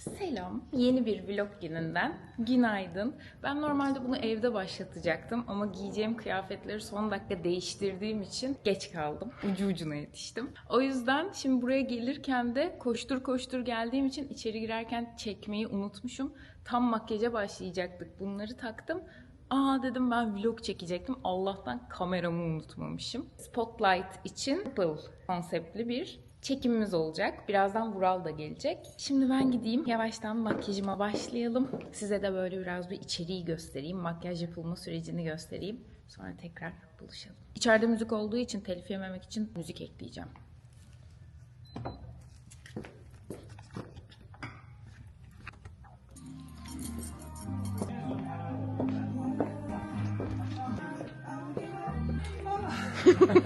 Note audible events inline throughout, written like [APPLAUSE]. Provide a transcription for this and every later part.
Selam. Yeni bir vlog gününden. Günaydın. Ben normalde bunu evde başlatacaktım ama giyeceğim kıyafetleri son dakika değiştirdiğim için geç kaldım. Ucu ucuna yetiştim. O yüzden şimdi buraya gelirken de koştur koştur geldiğim için içeri girerken çekmeyi unutmuşum. Tam makyaja başlayacaktık. Bunları taktım. Aa dedim ben vlog çekecektim. Allah'tan kameramı unutmamışım. Spotlight için Apple konseptli bir çekimimiz olacak. Birazdan Vural da gelecek. Şimdi ben gideyim. Yavaştan makyajıma başlayalım. Size de böyle biraz bir içeriği göstereyim. Makyaj yapılma sürecini göstereyim. Sonra tekrar buluşalım. İçeride müzik olduğu için telif yememek için müzik ekleyeceğim.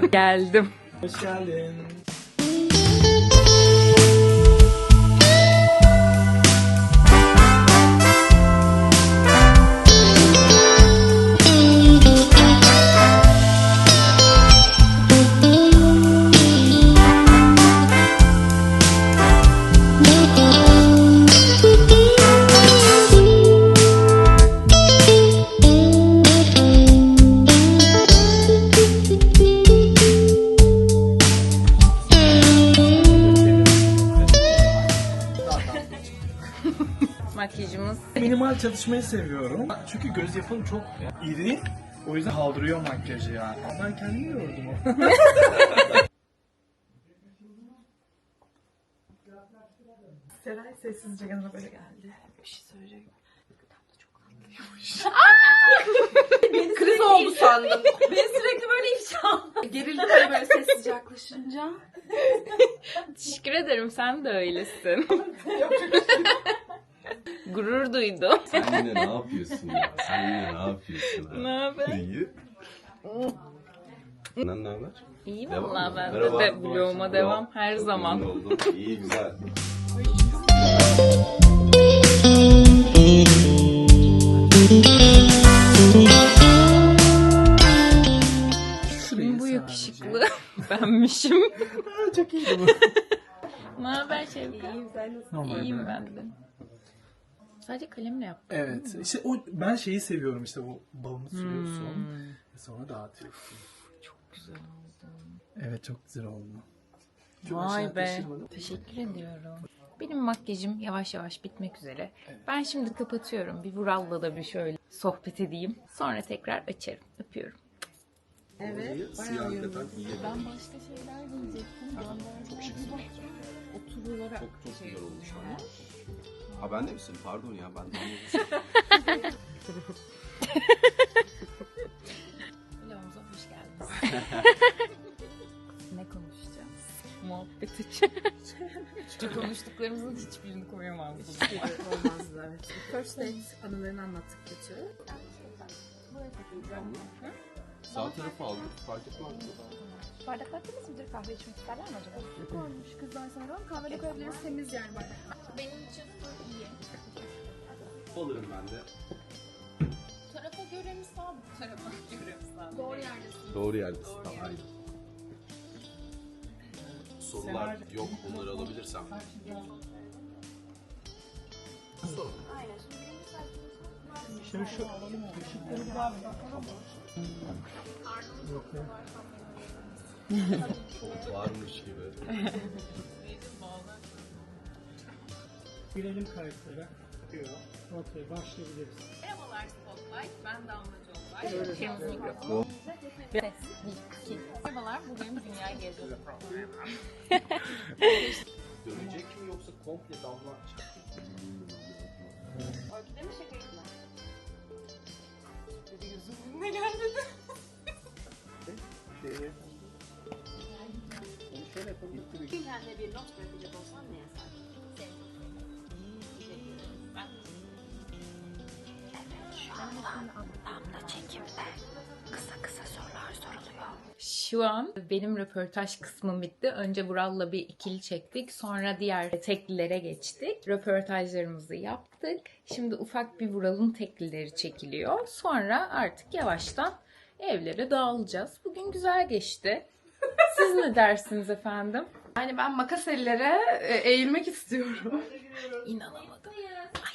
[LAUGHS] Geldim. Hoş geldin. Çalışmayı seviyorum. Çünkü göz yapım çok iri. O yüzden kaldırıyor makyajı yani. Ben kendimi yordum. [LAUGHS] Seray sessizce yanıma böyle geldi. Bir şey söyleyecek. [LAUGHS] Kriz oldu sandım. Beni sürekli böyle ifşa. Gerildim böyle, böyle sessizce yaklaşınca. Teşekkür ederim. Sen de öylesin. [LAUGHS] [LAUGHS] Gurur duydum. Sen yine ne yapıyorsun ya? Sen yine ne yapıyorsun ha? Ne haber? İyi. Senden ne haber? İyi Devam valla mı? ben de, Merhaba. de vloguma devam her Çok zaman. memnun oldum. İyi güzel. Kim bu yakışıklı? [LAUGHS] Benmişim. Çok iyiydi bu. ne haber Şevka? İyiyim sen Normal. İyiyim ben de. Sadece kalemle yaptım. Evet. İşte o ben şeyi seviyorum işte bu balını sürüyorsun. Hmm. Ve sonra dağıtıyorsun. Çok güzel oldu. Evet çok güzel oldu. Çok Vay aşağı be. taşırmadım. Teşekkür ediyorum. Benim makyajım yavaş yavaş bitmek üzere. Ben şimdi kapatıyorum. Bir Vural'la da bir şöyle sohbet edeyim. Sonra tekrar açarım. Öpüyorum. Evet. Hakikaten iyi. Ben başka şeyler diyecektim. Çok şıksın. Oturularak Çok çok güzel olmuş. Ha ben de misin? Pardon ya ben de. [LAUGHS] Vlogumuza hoş geldiniz. [LAUGHS] ne konuşacağız? Muhabbet için. Çünkü konuştuklarımızın hiçbirini koyamazdım. Olmazdı evet. First date anılarını anlattık kötü. Sağ tarafı aldık. Fark etmez mi? Bardaklar temiz midir? Kahve içmek isterler mi acaba? Olmuş kızlar sanırım. Kahve koyabiliriz temiz yani bardak. Benim için su iyi. Alırım ben de. Tarafa göre mi sağ, bu tarafa göre mi sağ? Doğru yerdesin. Doğru yerdesin. Tamam. Aynen. Sorular yok. Onları alabilirsem. Aynen. Şimdi birinci sayfamız Şimdi şu Çok varmış gibi. girelim kayıtlara. Okey başlayabiliriz. Merhabalar Spotlight. Ben Damla Colbay. Temiz mikrofon. Ses. Bir, iki. Merhabalar. Bugün Dünya Gezisi programı. [LAUGHS] Dönecek mi yoksa komple damla Orkide mi şeker mi? Dedi gözümün ne geldi? Kendine bir not bırakacak olsan ne yazardın? Ben Şu an benim röportaj kısmım bitti. Önce Vural'la bir ikili çektik. Sonra diğer teklilere geçtik. Röportajlarımızı yaptık. Şimdi ufak bir Vural'ın teklileri çekiliyor. Sonra artık yavaştan evlere dağılacağız. Bugün güzel geçti. Siz ne dersiniz efendim? Yani ben makas ellere e, eğilmek istiyorum. İnanamadım.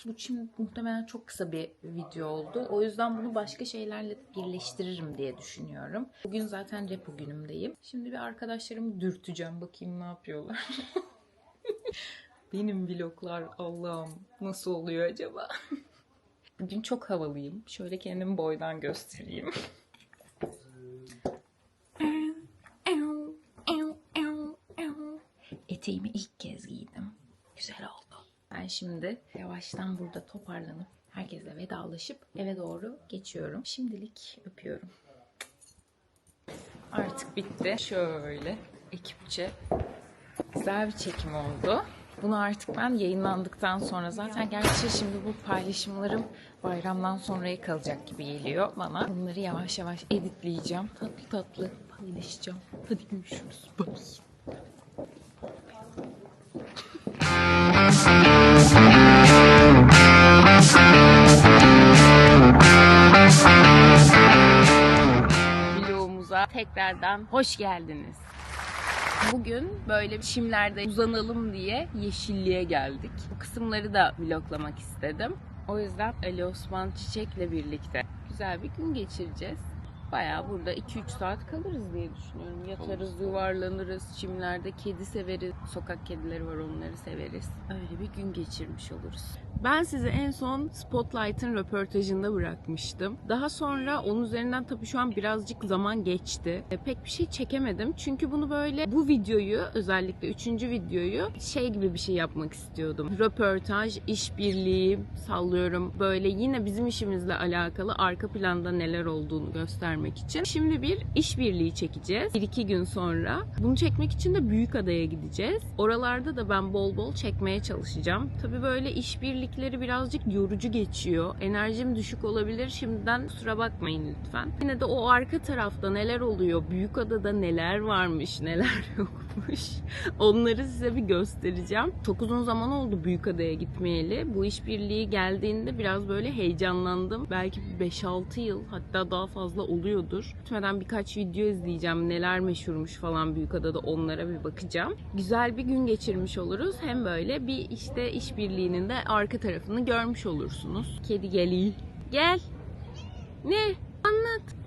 Bu şimdi muhtemelen çok kısa bir video oldu. O yüzden bunu başka şeylerle birleştiririm diye düşünüyorum. Bugün zaten repo günümdeyim. Şimdi bir arkadaşlarımı dürteceğim. Bakayım ne yapıyorlar. [LAUGHS] Benim vloglar Allah'ım nasıl oluyor acaba? [LAUGHS] Bugün çok havalıyım. Şöyle kendimi boydan göstereyim. Eteğimi ilk kez giydim. Güzel oldu. Ben şimdi yavaştan burada toparlanıp herkesle vedalaşıp eve doğru geçiyorum. Şimdilik öpüyorum. Artık bitti. Şöyle ekipçe güzel bir çekim oldu. Bunu artık ben yayınlandıktan sonra zaten gerçi şimdi bu paylaşımlarım bayramdan sonraya kalacak gibi geliyor bana. Bunları yavaş yavaş editleyeceğim. Tatlı tatlı paylaşacağım. Hadi görüşürüz. Bye. Tekrardan hoş geldiniz. Bugün böyle çimlerde uzanalım diye yeşilliğe geldik. Bu kısımları da vloglamak istedim. O yüzden Ali Osman Çiçek'le birlikte güzel bir gün geçireceğiz. Bayağı burada 2-3 saat kalırız diye düşünüyorum. Yatarız, yuvarlanırız, çimlerde kedi severiz. Sokak kedileri var onları severiz. Öyle bir gün geçirmiş oluruz. Ben sizi en son Spotlight'ın röportajında bırakmıştım. Daha sonra onun üzerinden tabii şu an birazcık zaman geçti. E, pek bir şey çekemedim. Çünkü bunu böyle bu videoyu özellikle üçüncü videoyu şey gibi bir şey yapmak istiyordum. Röportaj, işbirliği sallıyorum. Böyle yine bizim işimizle alakalı arka planda neler olduğunu göstermek için. Şimdi bir işbirliği çekeceğiz. Bir iki gün sonra. Bunu çekmek için de Büyükada'ya gideceğiz. Oralarda da ben bol bol çekmeye çalışacağım. Tabii böyle işbirlikleri birazcık yorucu geçiyor. Enerjim düşük olabilir. Şimdiden kusura bakmayın lütfen. Yine de o arka tarafta neler oluyor? Büyükada'da neler varmış, neler [LAUGHS] yokmuş. [LAUGHS] Onları size bir göstereceğim. Çok uzun zaman oldu Büyükada'ya gitmeyeli. Bu işbirliği geldiğinde biraz böyle heyecanlandım. Belki 5-6 yıl hatta daha fazla oluyordur. Gitmeden birkaç video izleyeceğim. Neler meşhurmuş falan Büyükada'da onlara bir bakacağım. Güzel bir gün geçirmiş oluruz. Hem böyle bir işte işbirliğinin de arka tarafını görmüş olursunuz. Kedi geliyor. Gel. Ne? Anlat.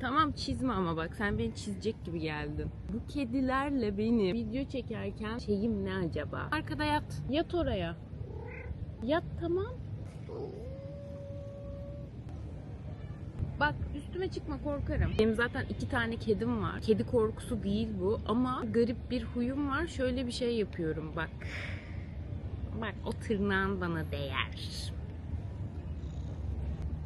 Tamam çizme ama bak sen beni çizecek gibi geldin. Bu kedilerle beni video çekerken şeyim ne acaba? Arkada yat. Yat oraya. Yat tamam. Bak üstüme çıkma korkarım. Benim zaten iki tane kedim var. Kedi korkusu değil bu ama garip bir huyum var. Şöyle bir şey yapıyorum bak. Bak o tırnağın bana değer.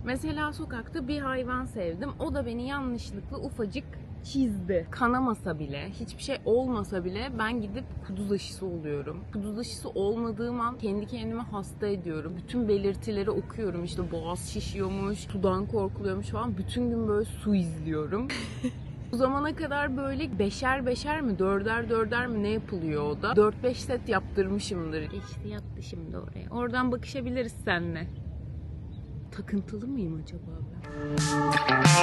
Mesela sokakta bir hayvan sevdim. O da beni yanlışlıkla ufacık çizdi. Kanamasa bile, hiçbir şey olmasa bile ben gidip kuduz aşısı oluyorum. Kuduz aşısı olmadığım an kendi kendime hasta ediyorum. Bütün belirtileri okuyorum. İşte boğaz şişiyormuş, sudan korkuluyormuş falan. Bütün gün böyle su izliyorum. [LAUGHS] Bu zamana kadar böyle beşer beşer mi, dörder dörder mi ne yapılıyor o da? 4-5 set yaptırmışımdır. İşte yattı şimdi oraya. Oradan bakışabiliriz seninle. Takıntılı mıyım acaba ben?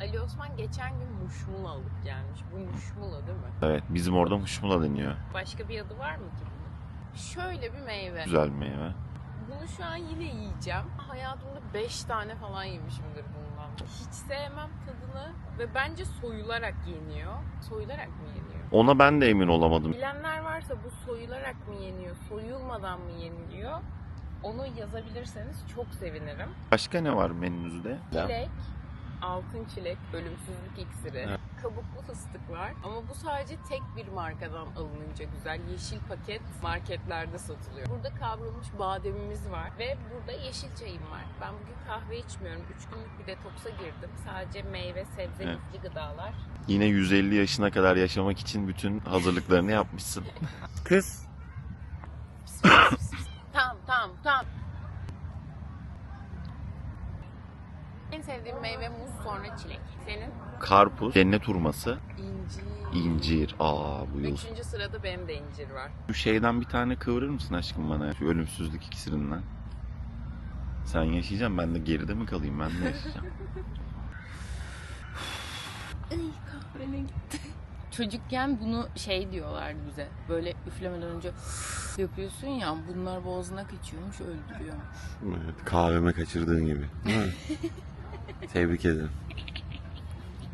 Ali Osman geçen gün muşmula alıp gelmiş. Bu muşmula değil mi? Evet bizim orada muşmula deniyor. Başka bir adı var mı ki bunun? Şöyle bir meyve. Güzel bir meyve. Bunu şu an yine yiyeceğim. Hayatımda 5 tane falan yemişimdir bundan. Hiç sevmem tadını ve bence soyularak yeniyor. Soyularak mı yeniyor? Ona ben de emin olamadım. Bilenler varsa bu soyularak mı yeniyor, soyulmadan mı yeniliyor? Onu yazabilirseniz çok sevinirim. Başka ne var menünüzde? Çilek, altın çilek, ölümsüzlük iksiri, Evet. Kabuklu fıstık var. Ama bu sadece tek bir markadan alınınca güzel. Yeşil paket marketlerde satılıyor. Burada kavrulmuş bademimiz var ve burada yeşil çayım var. Ben bugün kahve içmiyorum. 3 günlük bir detoksa girdim. Sadece meyve, sebze, Evet. lifli gıdalar. Yine 150 yaşına kadar yaşamak için bütün hazırlıklarını yapmışsın. Kız. Tamam tamam tamam. en sevdiğim meyve muz sonra çilek. Senin? Karpuz, cennet hurması, İncir. incir. Aa bu yıl. Üçüncü sırada benim de incir var. Şu şeyden bir tane kıvırır mısın aşkım bana? Şu ölümsüzlük iksirinden. Sen yaşayacaksın ben de geride mi kalayım ben de yaşayacağım. [LAUGHS] Çocukken bunu şey diyorlardı bize. Böyle üflemeden önce yapıyorsun ya bunlar boğazına kaçıyormuş öldürüyormuş. evet, kahveme kaçırdığın gibi. [LAUGHS] Tebrik ederim.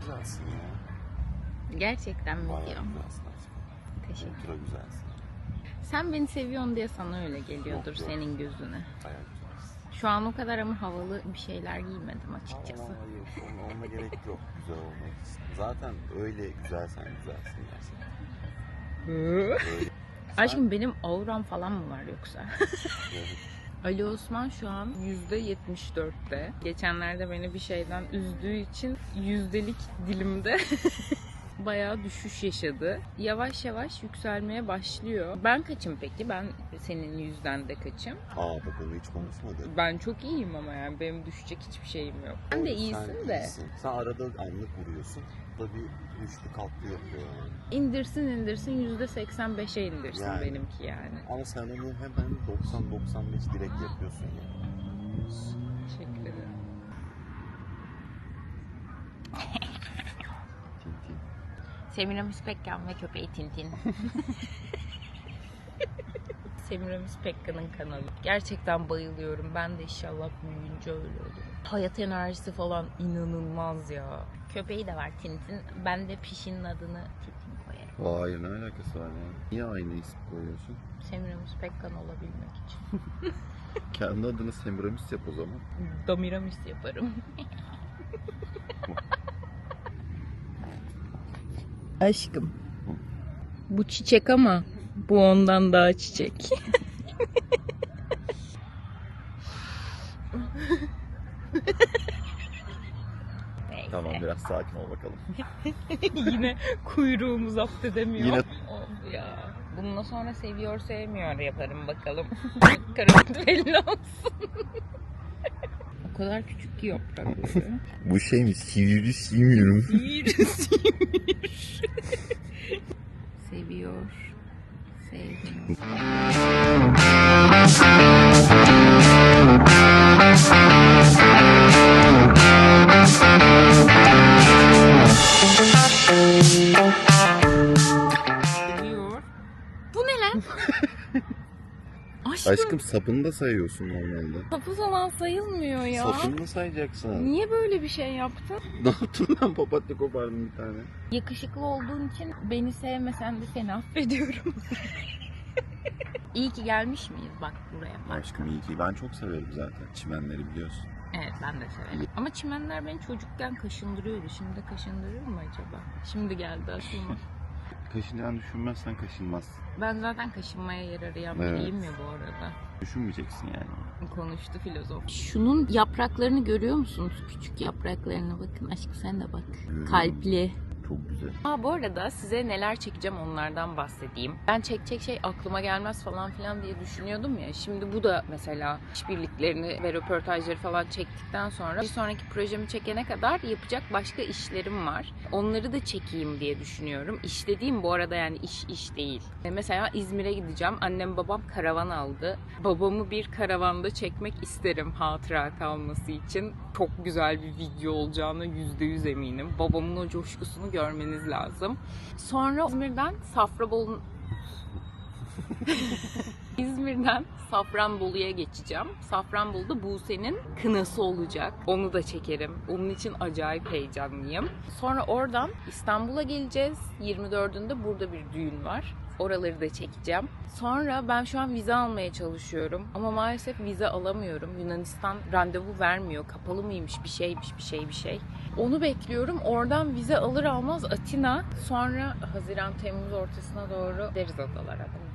Güzelsin ya. Gerçekten mi Bayağı diyor? güzelsin aşkım. Teşekkür. Ultra güzelsin. Sen beni seviyorsun diye sana öyle geliyordur Yok, yok. senin gözüne. Bayağı güzelsin. Şu an o kadar ama havalı bir şeyler giymedim açıkçası. Ama hayır, ona, ona gerek yok güzel olmak için. Zaten öyle güzelsen güzelsin gerçekten. [LAUGHS] Öyle. Aşkım benim auram falan mı var yoksa? Evet. Ali Osman şu an %74'te. Geçenlerde beni bir şeyden üzdüğü için yüzdelik dilimde [LAUGHS] bayağı düşüş yaşadı. Yavaş yavaş yükselmeye başlıyor. Ben kaçım peki? Ben senin yüzden de kaçım. Aa bak onu hiç konuşmadık. Ben çok iyiyim ama yani benim düşecek hiçbir şeyim yok. Sen de Sen iyisin de. iyisin. Sen arada anlık vuruyorsun. Bu üçlü katlı yapıyor yani. İndirsin indirsin %85'e indirsin Yani. benimki yani. Ama sen onu hemen 90-95 direkt yapıyorsun ya. Teşekkür ederim. Tintin. Semiramis Pekkan ve köpeği Tintin. [LAUGHS] Semiramis Pekkan'ın kanalı. Gerçekten bayılıyorum. Ben de inşallah büyüyünce öyle olurum. Hayat enerjisi falan inanılmaz ya. Köpeği de var Tintin. Ben de pişinin adını Tintin koyarım. Hayır ne alakası var ya? Niye aynı isim koyuyorsun? Semiramis Pekkan olabilmek için. [LAUGHS] Kendi adını Semiramis yap o zaman. Damiramis yaparım. [LAUGHS] Aşkım. Bu çiçek ama bu ondan daha çiçek. [LAUGHS] Neyse. Tamam biraz sakin ol bakalım. [LAUGHS] Yine kuyruğumu zapt edemiyor. Yine- Of ya. Bundan sonra seviyor sevmiyor yaparım bakalım. [LAUGHS] Karamet belli olsun. o kadar küçük ki yaprakları. [LAUGHS] Bu şey mi? Sivri sivri. Sihir, sihir. Seviyor. Sevmiyor. Aşkım, sapını da sayıyorsun normalde. sapı falan sayılmıyor ya. Sapını da sayacaksın. Niye böyle bir şey yaptın? [LAUGHS] ne yaptın lan papatya kopardın bir tane. Yakışıklı olduğun için beni sevmesen de seni affediyorum. [LAUGHS] İyi ki gelmiş miyiz bak buraya. Bak. Aşkım iyi ki. Ben çok severim zaten çimenleri biliyorsun. Evet ben de severim. Ama çimenler beni çocukken kaşındırıyordu. Şimdi de kaşındırır mı acaba? Şimdi geldi aklıma. [LAUGHS] Kaşınacağını düşünmezsen kaşınmaz. ben zaten kaşınmaya yer arayan Evet. biriyim ya bu arada. Düşünmeyeceksin yani. Konuştu filozof. Şunun yapraklarını görüyor musunuz? Küçük yapraklarına bakın. Aşkım sen de bak. Görüyorum. Kalpli. Çok güzel. Aa, bu arada size neler çekeceğim onlardan bahsedeyim. Ben çekecek şey aklıma gelmez falan filan diye düşünüyordum ya. Şimdi bu da mesela işbirliklerini ve röportajları falan çektikten sonra bir sonraki projemi çekene kadar yapacak başka işlerim var. Onları da çekeyim diye düşünüyorum. İş dediğim bu arada yani iş iş değil. E, Mesela İzmir'e gideceğim. Annem babam karavan aldı. Babamı bir karavanda çekmek isterim hatıra kalması için. Çok güzel bir video olacağına yüzde yüz eminim. Babamın o coşkusunu görmeniz lazım. Sonra İzmir'den Safranbolu [LAUGHS] İzmir'den Safranbolu'ya geçeceğim. Safranbolu'da Buse'nin kınası olacak. Onu da çekerim. Onun için acayip heyecanlıyım. Sonra oradan İstanbul'a geleceğiz. 24'ünde burada bir düğün var. Oraları da çekeceğim. Sonra ben şu an vize almaya çalışıyorum. Ama maalesef vize alamıyorum. Yunanistan randevu vermiyor. Kapalı mıymış bir şeymiş bir şey bir şey. Onu bekliyorum. Oradan vize alır almaz Atina. Sonra Haziran Temmuz ortasına doğru deriz adalara. mi?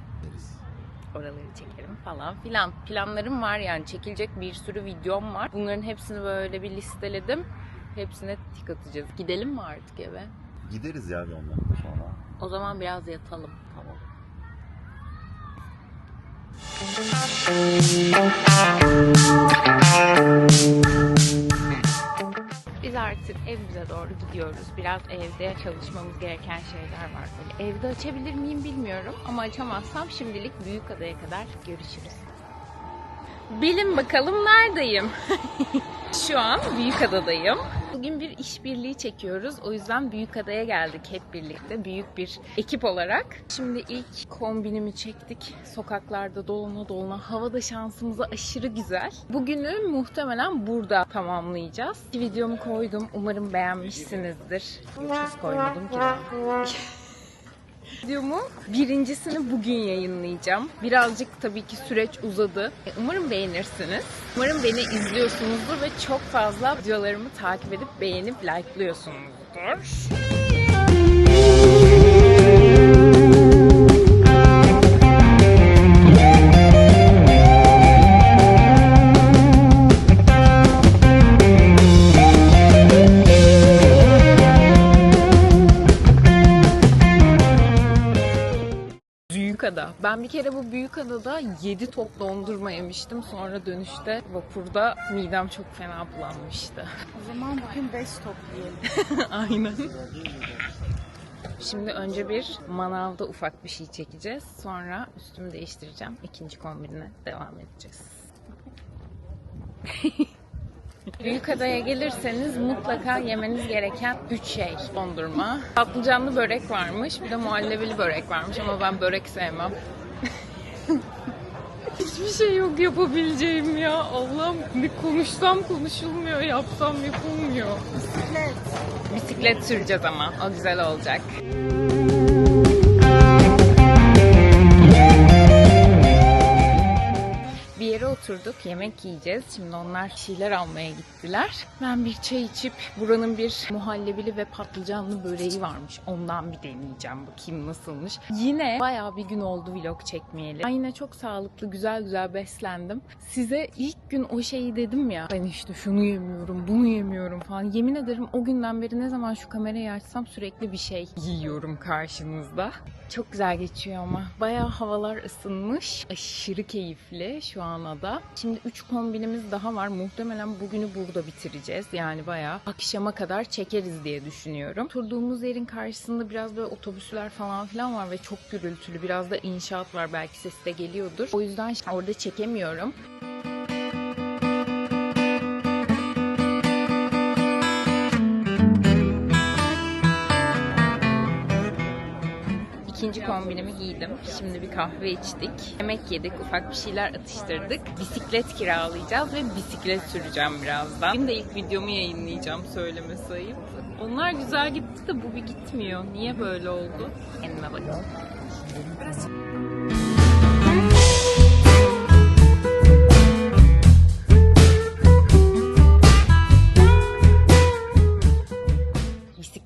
oraları çekerim falan filan. Planlarım var yani çekilecek bir sürü videom var. Bunların hepsini böyle bir listeledim. Hepsine tik atacağız. Gidelim mi artık eve? Gideriz ya bir ondan sonra. O zaman biraz yatalım. Tamam. artık evimize doğru gidiyoruz. Biraz evde çalışmamız gereken şeyler var. Böyle evde açabilir miyim bilmiyorum ama açamazsam şimdilik büyük adaya kadar görüşürüz. Bilin bakalım neredeyim? [LAUGHS] Şu an Büyükada'dayım. Bugün bir işbirliği çekiyoruz. O yüzden Büyükada'ya geldik hep birlikte. Büyük bir ekip olarak. Şimdi ilk kombinimi çektik. Sokaklarda dolana dolana. Havada şansımıza aşırı güzel. Bugünü muhtemelen burada tamamlayacağız. Videomu koydum. Umarım beğenmişsinizdir. Hiç koymadım ki ben. Videomu birincisini bugün yayınlayacağım. Birazcık tabii ki süreç uzadı. E, Umarım beğenirsiniz. Umarım beni izliyorsunuzdur ve çok fazla videolarımı takip edip beğenip likeliyorsunuzdur. Büyükada. Ben bir kere bu Büyükada'da 7 top dondurma yemiştim. Sonra dönüşte vapurda midem çok fena bulanmıştı. O zaman bugün 5 top yiyelim. [LAUGHS] Aynen. Şimdi önce bir manavda ufak bir şey çekeceğiz. Sonra üstümü değiştireceğim. İkinci kombinine devam edeceğiz. [LAUGHS] Büyükada'ya gelirseniz mutlaka yemeniz gereken 3 şey dondurma. Patlıcanlı börek varmış, bir de muhallebili börek varmış ama ben börek sevmem. [LAUGHS] Hiçbir şey yok yapabileceğim ya. Allah'ım ne konuşsam konuşulmuyor, yapsam yapılmıyor. Bisiklet. Bisiklet süreceğiz ama. O güzel olacak. Bir oturduk, yemek yiyeceğiz. Şimdi onlar şeyler almaya gittiler. Ben bir çay içip buranın bir muhallebili ve patlıcanlı böreği varmış. Ondan bir deneyeceğim bakayım nasılmış. Yine bayağı bir gün oldu vlog çekmeyeli. Ben çok sağlıklı, güzel güzel beslendim. Size ilk gün o şeyi dedim ya. Ben işte şunu yemiyorum, bunu yemiyorum falan. Yemin ederim o günden beri ne zaman şu kamerayı açsam sürekli bir şey yiyorum karşınızda. Çok güzel geçiyor ama. Bayağı havalar ısınmış. Aşırı keyifli şu ana da. Şimdi 3 kombinimiz daha var. Muhtemelen bugünü burada bitireceğiz. Yani bayağı akşama kadar çekeriz diye düşünüyorum. Oturduğumuz yerin karşısında biraz böyle otobüsler falan filan var ve çok gürültülü. Biraz da inşaat var. Belki sesi de geliyordur. O yüzden orada çekemiyorum. İkinci kombinimi giydim. Şimdi bir kahve içtik. Yemek yedik, ufak bir şeyler atıştırdık. Bisiklet kiralayacağız ve bisiklet süreceğim birazdan. Benim de ilk videomu yayınlayacağım söyleme sayıp. Onlar güzel gitti de bu bir gitmiyor. Niye böyle oldu? Kendime bakın.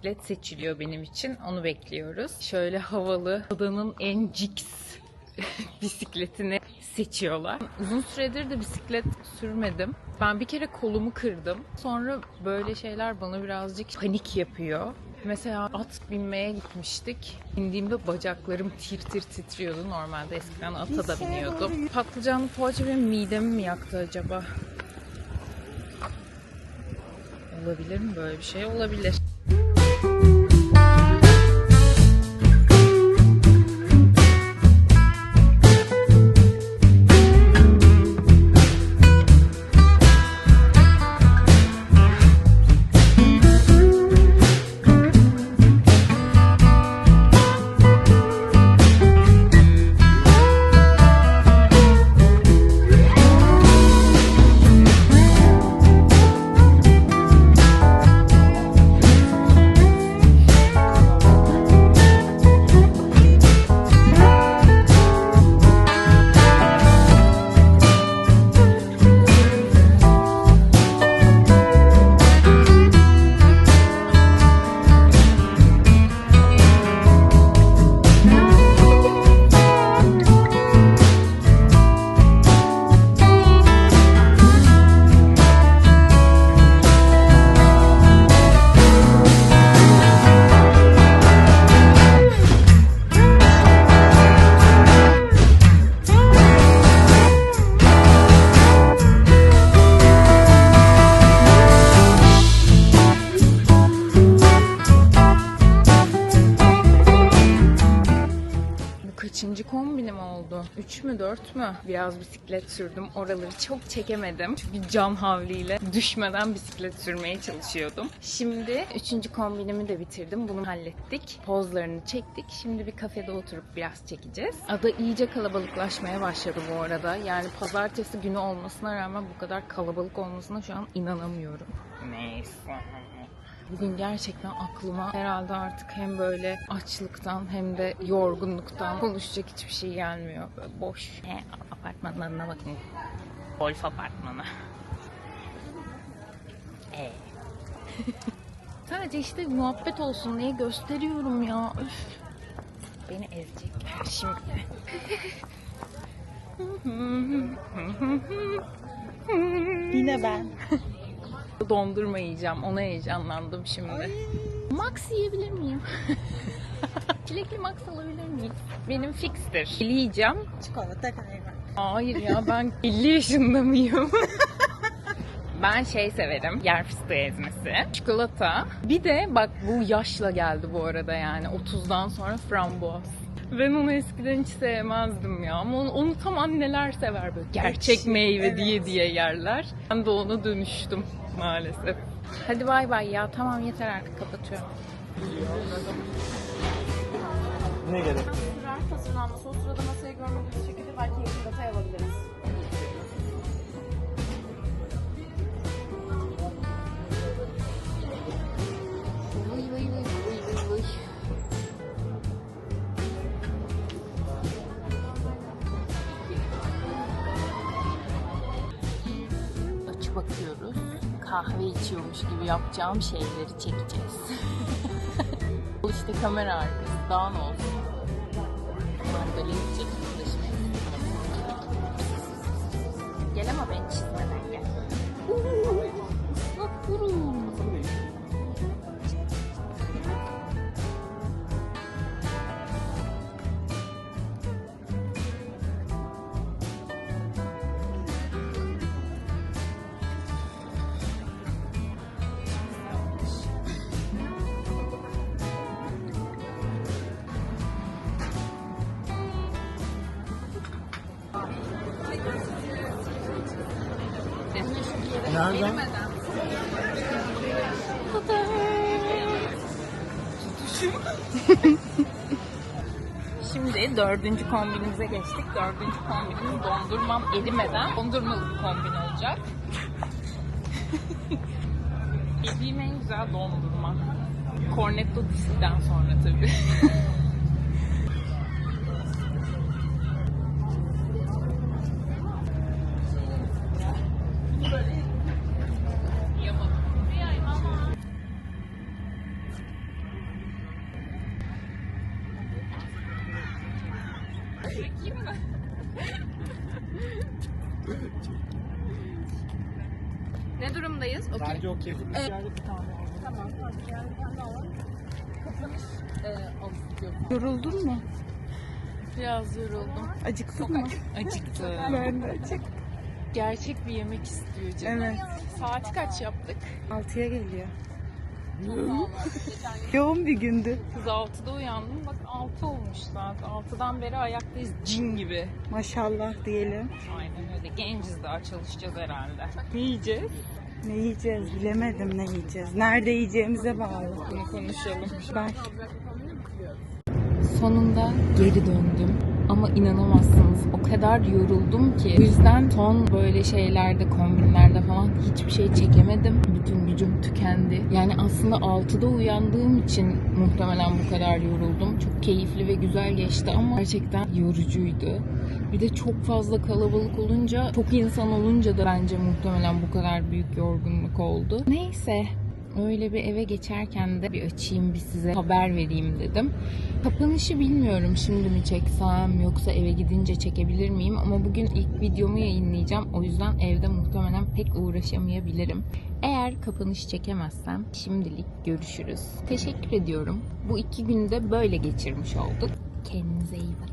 Bisiklet seçiliyor benim için. Onu bekliyoruz. Şöyle havalı adanın en jiks [LAUGHS] bisikletini seçiyorlar. Uzun süredir de bisiklet sürmedim. Ben bir kere kolumu kırdım. Sonra böyle şeyler bana birazcık panik yapıyor. Mesela at binmeye gitmiştik. Bindiğimde bacaklarım tir tir titriyordu. Normalde eskiden ata da biniyordum. Patlıcanlı poğaça benim midemi mi yaktı acaba? Olabilir mi böyle bir şey? Olabilir. Biraz bisiklet sürdüm. Oraları çok çekemedim. Çünkü can havliyle düşmeden bisiklet sürmeye çalışıyordum. Şimdi 3. kombinimi de bitirdim. Bunu hallettik. Pozlarını çektik. Şimdi bir kafede oturup biraz çekeceğiz. Ada iyice kalabalıklaşmaya başladı bu arada. Yani pazartesi günü olmasına rağmen bu kadar kalabalık olmasına şu an inanamıyorum. Neyse. Bugün gerçekten aklıma herhalde artık hem böyle açlıktan hem de yorgunluktan konuşacak hiçbir şey gelmiyor. Böyle boş. He, apartmanlarına bakın. Golf apartmanı. E. [LAUGHS] Sadece işte muhabbet olsun diye gösteriyorum ya. Üf. Beni ezecekler şimdi. Yine ben. [LAUGHS] Dondurma yiyeceğim. Ona heyecanlandım şimdi. Max yiyebilir miyim? [LAUGHS] Çilekli Max alabilir miyim? Benim fikstir. Yiyeceğim. Çikolata kaymak. Hayır ya ben [LAUGHS] 50 yaşında mıyım? Ben şey severim, yer fıstığı ezmesi, çikolata. Bir de bak bu yaşla geldi bu arada yani 30'dan sonra frambuaz. Ben onu eskiden hiç sevmezdim ya ama onu, onu tam anneler sever böyle gerçek Ekşi, meyve evet. diye diye yerler. Ben de ona dönüştüm maalesef. Hadi bay bay ya tamam yeter artık kapatıyorum. Ne gerek? Hazırlanması o sırada Kahve içiyormuş gibi yapacağım şeyleri çekeceğiz. [LAUGHS] İşte kamera arkası. Daha ne olsun. Mandalina Nereden? [LAUGHS] Şimdi dördüncü kombinimize geçtik. Dördüncü kombinimiz dondurmam erimeden dondurmalı bir kombin olacak. [LAUGHS] Yediğim en güzel dondurma. Cornetto diziden sonra tabii. [LAUGHS] ne durumdayız? Okey. Bence okey. Yoruldun mu? Biraz yoruldum. Acıktın mı? Acıktım. Ben de acıktım. Gerçek bir yemek istiyor canım. Evet. Saati kaç yaptık? 6'ya geliyor. Yoğun bir gündü. Kız 6'da uyandım. Bak 6 olmuş saat. 6'dan beri ayaktayız cin gibi. Maşallah diyelim. Aynen öyle. Genciz daha çalışacağız herhalde. Ne yiyeceğiz? Ne yiyeceğiz bilemedim ne yiyeceğiz. Nerede yiyeceğimize bağlı. Bunu konuşalım. Ben Sonunda geri döndüm. Ama inanamazsınız o kadar yoruldum ki. O yüzden son böyle şeylerde, kombinlerde falan hiçbir şey çekemedim. Bütün gücüm tükendi. Yani aslında 6'da uyandığım için muhtemelen bu kadar yoruldum. Çok keyifli ve güzel geçti ama gerçekten yorucuydu. Bir de çok fazla kalabalık olunca, çok insan olunca da bence muhtemelen bu kadar büyük yorgunluk oldu. Neyse, Öyle bir eve geçerken de bir açayım bir size haber vereyim dedim. Kapanışı bilmiyorum şimdi mi çeksem yoksa eve gidince çekebilir miyim ama bugün ilk videomu yayınlayacağım. O yüzden evde muhtemelen pek uğraşamayabilirim. Eğer kapanış çekemezsem şimdilik görüşürüz. Teşekkür ediyorum. Bu iki günde böyle geçirmiş olduk. Kendinize iyi bakın.